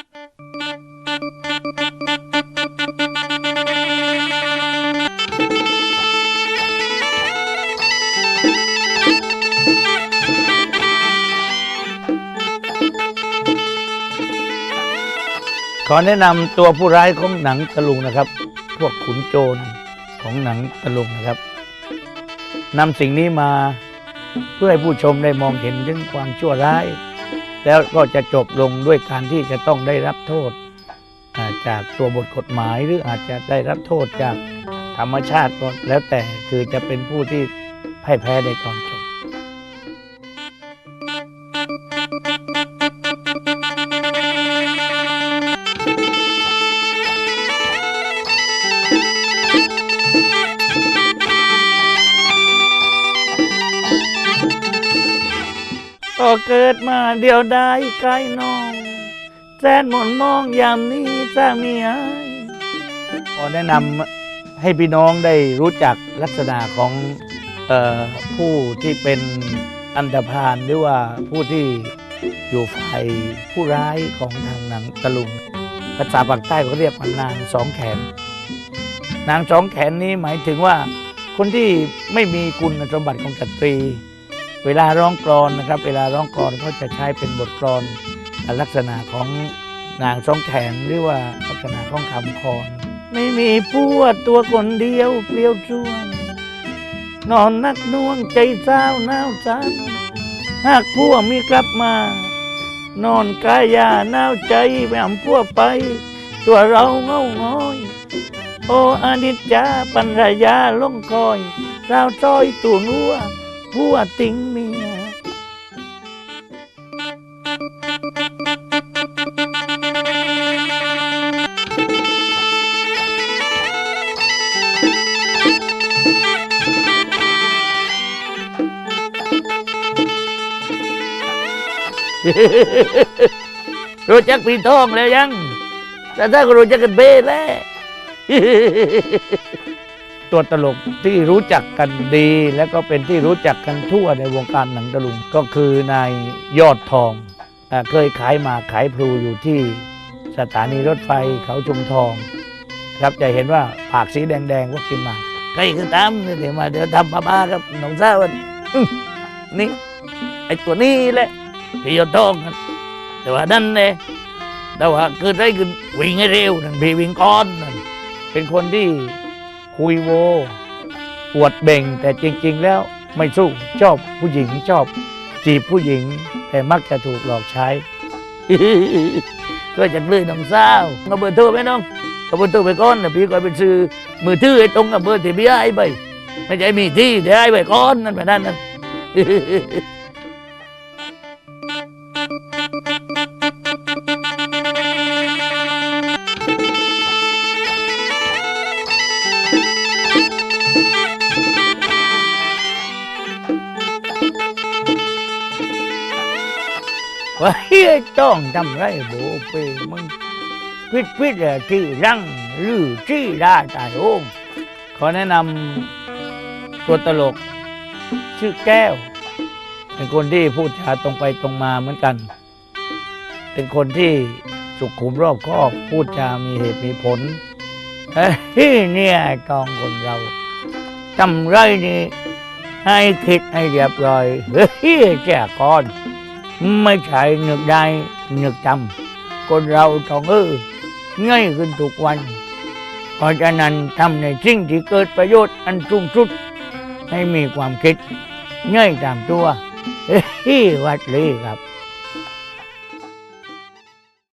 ขอแนะนำตัวผู้ร้ายของหนังตะลุงนะครับ พวกขุนโจรของหนังตะลุงนะครับนำสิ่งนี้มาเพื่อให้ผู้ชมได้มองเห็นถึงความชั่วร้าย แล้วก็จะจบลงด้วยการที่จะต้องได้รับโทษจากตัวบทกฎหมายหรืออาจจะได้รับโทษจากธรรมชาติก็แล้วแต่คือจะเป็นผู้ที่พ่ายแพ้ในตอนจบ ก็เกิดมาเดียวได้ใกล้น้อง แสนหมนมองยามนี้สร้างมีหายขอแนะนำให้พี่น้องได้รู้จักลักษณะของออผู้ที่เป็นอันธพาลหรือว่าผู้ที่อยู่ฝ่ายผู้ร้ายของทางหนังตะลุงภาษาปากใต้เขาเรียกว่านางสองแขน นางสองแขนนี้หมายถึงว่าคนที่ไม่มีคุณสมบัติของสตรี เวลาร้องกรอนนะครับ เวลาร้องกรอนเขาจะใช้เป็นบทกรอนลักษณะของนางสองแขนหรือว่าลักษณะของคำคอนไม่มีปวดตัวคนเดียวเปลี่ยวชวนนอนนักน่วงใจเศร้าหนาวจันหากพวกมีกลับมา นอนกายยาหนาวใจแหวมพวกไป ตัวเราเงาง้อย โออนิจจาปัญญาลงคอยสาจ้อยตัวนัว ผัวติ้งเมียรู้จักปีทองแล้วยัง แต่ถ้าก็รู้จักกันเบ้แล้ว ตัวตลกที่รู้จักกันดี และก็เป็นที่รู้จักกันทั่วในวงการหนังตะลุงก็คือนายยอดทองอเคยขายหมาขายพลูอยู่ที่สถานีรถไฟเขาชุมทอง ครับจะเห็นว่าปากสีแดงๆว่ากินหมากใครคือตามเดี๋ยวมาเดี๋ยวทำป้าบ้าครับหนองเศร้าวันนี่ไอตัวนี้แหละที่ยอดทองแต่ว่านั่นเลยแต่ว่าเกิดอไรขึ้นวิ่งให้เร็วนั่นพี่วิ่งก้อนนั่นเป็นคนที่ คุยโวปวดเบ่งแต่จริง ๆ แล้วไม่สู้ชอบผู้หญิงชอบ จีบผู้หญิง แต่มักจะถูกหลอกใช้ก็จะลื่นน้องสาวเอาเบอร์โทรไหมน้องเอาเบอร์โทรไปก่อนนะพี่ก็ไปซื้อมือถือไอ้ตรงกับเบอร์ที่พี่ให้ไปไม่ใช่มีที่เดี๋ยวให้ไปก่อนนั่นแบบนั้นนั่น ว่าเฮียจ้องทำไรโบเปมึงพิดพิดอะที่รังหรือที่ได้ตายโอมขอแนะนำตัวตลกชื่อแก้ว เป็นคนที่พูดจาตรงไปตรงมาเหมือนกัน เป็นคนที่สุขุมรอบคอบพูดจามีเหตุมีผลเฮ้ยเนี่ยกองคนเราทำไรนี่ให้คิดให้เรียบร้อยเฮ้ยแก่ก่อน ไม่ใช่นึกได้นึกจำคนเราต้องเออง่ายขึ้นทุกวัน เพราะฉะนั้นทำในสิ่งที่เกิดประโยชน์อันสูงสุด ให้มีความคิดง่ายตามตัวเฮ้ยวัดเลยครับ